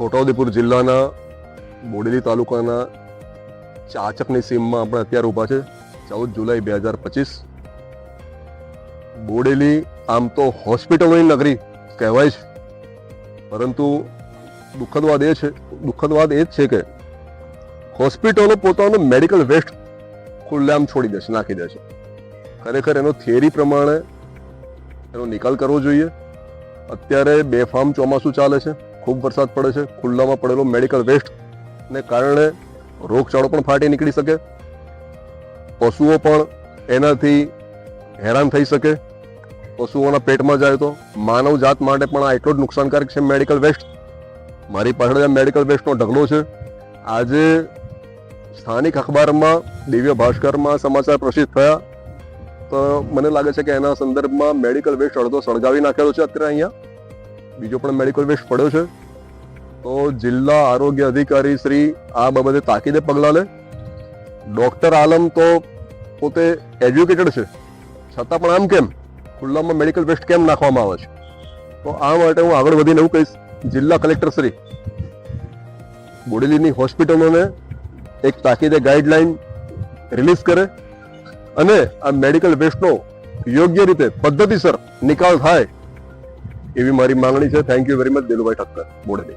છોટાઉદેપુર જિલ્લાના બોડેલી તાલુકાના ચાચકની સીમમાં આપણે અત્યારે ઊભા છે. ચૌદ જુલાઈ બે હજાર પચીસ. બોડેલી આમ તો હોસ્પિટલોની નગરી કહેવાય છે. પરંતુ દુઃખદ વાત એ છે દુઃખદ વાત એ જ છે કે હોસ્પિટલો પોતાનો મેડિકલ વેસ્ટ ખુલ્લામ છોડી દેશે, નાખી છે ખરેખર એનો થિયરી પ્રમાણે એનો નિકાલ કરવો જોઈએ. અત્યારે બેફામ ચોમાસું ચાલે છે. ખૂબ વરસાદ પડે છે, ખુલ્લામાં પડેલો મેડિકલ વેસ્ટને કારણે રોગચાળો પણ ફાટી નીકળી શકે. પશુઓ પણ એનાથી હેરાન થઈ શકે. પશુઓના પેટમાં જાય તો માનવ જાત માટે પણ આ એટલો જ નુકસાનકારક છે મેડિકલ વેસ્ટ મારી પાછળ મેડિકલ વેસ્ટનો ઢગલો છે. આજે સ્થાનિક અખબારમાં દિવ્ય ભાસ્કરમાં સમાચાર પ્રસિદ્ધ થયા. તો મને લાગે છે કે એના સંદર્ભમાં મેડિકલ વેસ્ટ અડધો સળગાવી નાખેલો છે અત્યારે અહીંયા. બીજો પણ મેડિકલ વેસ્ટ પડ્યો છે. તો જિલ્લા આરોગ્ય અધિકારી શ્રી આ બાબતે તાકીદે પગલાં લે. ડૉક્ટર આલમ તો પોતે એજ્યુકેટેડ છે. છતાં પણ આમ કેમ? ખુલ્લામાં મેડિકલ વેસ્ટ કેમ નાખવામાં આવે છે? તો આ માટે હું આગળ વધીને એવું કહીશ. જિલ્લા કલેક્ટર શ્રી, બોડેલીની હોસ્પિટલોને એક તાકીદે ગાઈડલાઈન રિલીઝ કરે અને આ મેડિકલ વેસ્ટનો યોગ્ય રીતે પદ્ધતિસર નિકાલ થાય એવી મારી માંગણી છે. Thank you very much Dilubhai Thakkar Bodeli